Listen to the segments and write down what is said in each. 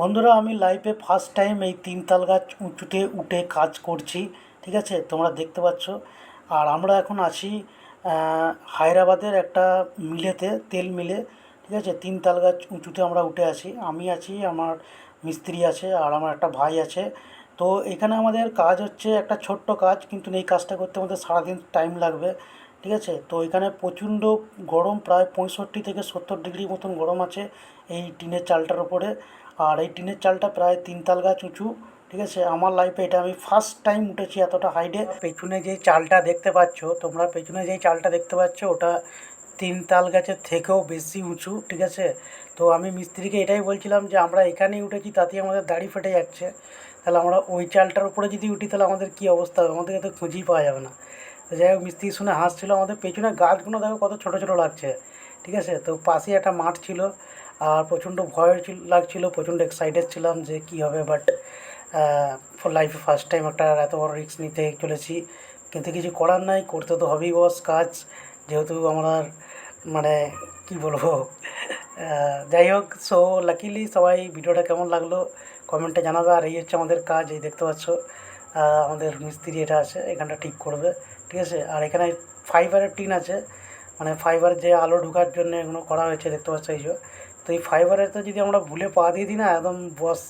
বন্ধুরা, আমি লাইফে ফার্স্ট টাইম এই তিনতাল গাছ উঁচুতে উঠে কাজ করছি, ঠিক আছে? তোমরা দেখতে পাচ্ছ। আর আমরা এখন আছি হায়দ্রাবাদের একটা মিলেতে, তেল মিলে, ঠিক আছে? তিনতাল গাছ উঁচুতে আমরা উঠে আছি। আমি আছি, আমার মিস্ত্রি আছে, আর আমার একটা ভাই আছে। তো এখানে আমাদের কাজ হচ্ছে একটা ছোট্ট কাজ, কিন্তু এই কাজটা করতে আমাদের সারাদিন টাইম লাগবে। ঠিক আছে? তো এখানে প্রচণ্ড গরম, প্রায় পঁয়ষট্টি থেকে সত্তর ডিগ্রি মতন গরম আছে এই টিনের চালটার ওপরে আর এই টিনের চালটা প্রায় তিন তাল গাছ উঁচু, ঠিক আছে? আমার লাইফে এটা আমি ফার্স্ট টাইম উঠেছি এতটা হাইটে পেছনে যে চালটা দেখতে পাচ্ছ, তোমরা পেছনে যে চালটা দেখতে পাচ্ছ, ওটা তিন তাল গাছের থেকেও বেশি উঁচু, ঠিক আছে? তো আমি মিস্ত্রিকে এটাই বলছিলাম যে, আমরা এখানেই উঠেছি, তাতেই আমাদের দাড়ি ফেটে যাচ্ছে। তাহলে আমরা ওই চালটার উপরে যদি উঠি, তাহলে আমাদের কী অবস্থা হবে? আমাদেরকে তো খুঁজেই পাওয়া যাবে না। যাই হোক, মিস্ত্রি শুনে হাসছিল আমাদের। পেছনে গাছগুলো দেখো কত ছোটো ছোটো লাগছে, ঠিক আছে? তো পাশেই একটা মাঠ ছিল, আর প্রচণ্ড ভয় ছিল, লাগছিল, প্রচণ্ড এক্সাইটেড ছিলাম যে কী হবে বাট ফর লাইফে ফার্স্ট টাইম একটা এত বড় রিস্ক নিতে চলেছি। কিন্তু কিছু করার নাই, করতে তো হবেই বস কাজ। যেহেতু আমরা মানে কি বলব যাই হোক সো লাকিলি সবাই ভিডিওটা কেমন লাগল কমেন্টে জানাবে। আর এই হচ্ছে আমাদের কাজ, এই দেখতে পাচ্ছ। আমাদের মিস্ত্রি এটা আছে, এখানটা ঠিক করবে, ঠিক আছে? আর এখানে ফাইবারের টিন আছে মানে ফাইবার যে আলো ঢোকার জন্য এগুলো করা হয়েছে, দেখতে পাচ্ছ এই তো এই ফাইবারের তো যদি আমরা ভুলে পা দিয়ে দিই না, একদম বস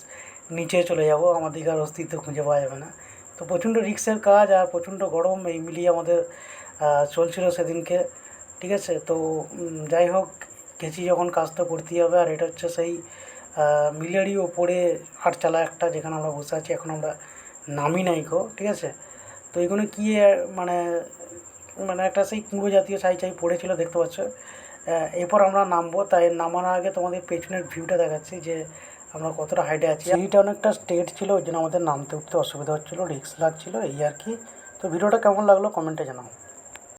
নিচে চলে যাব, আমাদের আর অস্তিত্ব খুঁজে পাওয়া যাবে না। তো প্রচণ্ড রিক্সের কাজ আর প্রচণ্ড গরম, এই মিলিয়ে আমাদের চলছিল সেদিনকে, ঠিক আছে? তো যাই হোক, গেছি যখন, কাজ তো করতেই হবে, আর এটা হচ্ছে সেই মিলেরই ওপরে আটচালা একটা, যেখানে আমরা বসে আছি, এখন আমরা নামি নাই গো, ঠিক আছে? তো এগুলো কী মানে মানে একটা সেই কুঁড়ো জাতীয় ছাই চাই পড়েছিল, দেখতে পাচ্ছ? এরপর আমরা নামবো, তাই নামানোর আগে তোমাদের পেছনের ভিউটা দেখাচ্ছি যে আমরা কতটা হাইটে আছি। সিঁড়িটা অনেকটা স্টেট ছিল, ওই জন্য আমাদের নামতে উঠতে অসুবিধা হচ্ছিল রিক্স লাগছিল, এই আর কি। তো ভিডিওটা কেমন লাগল কমেন্টে জানাও।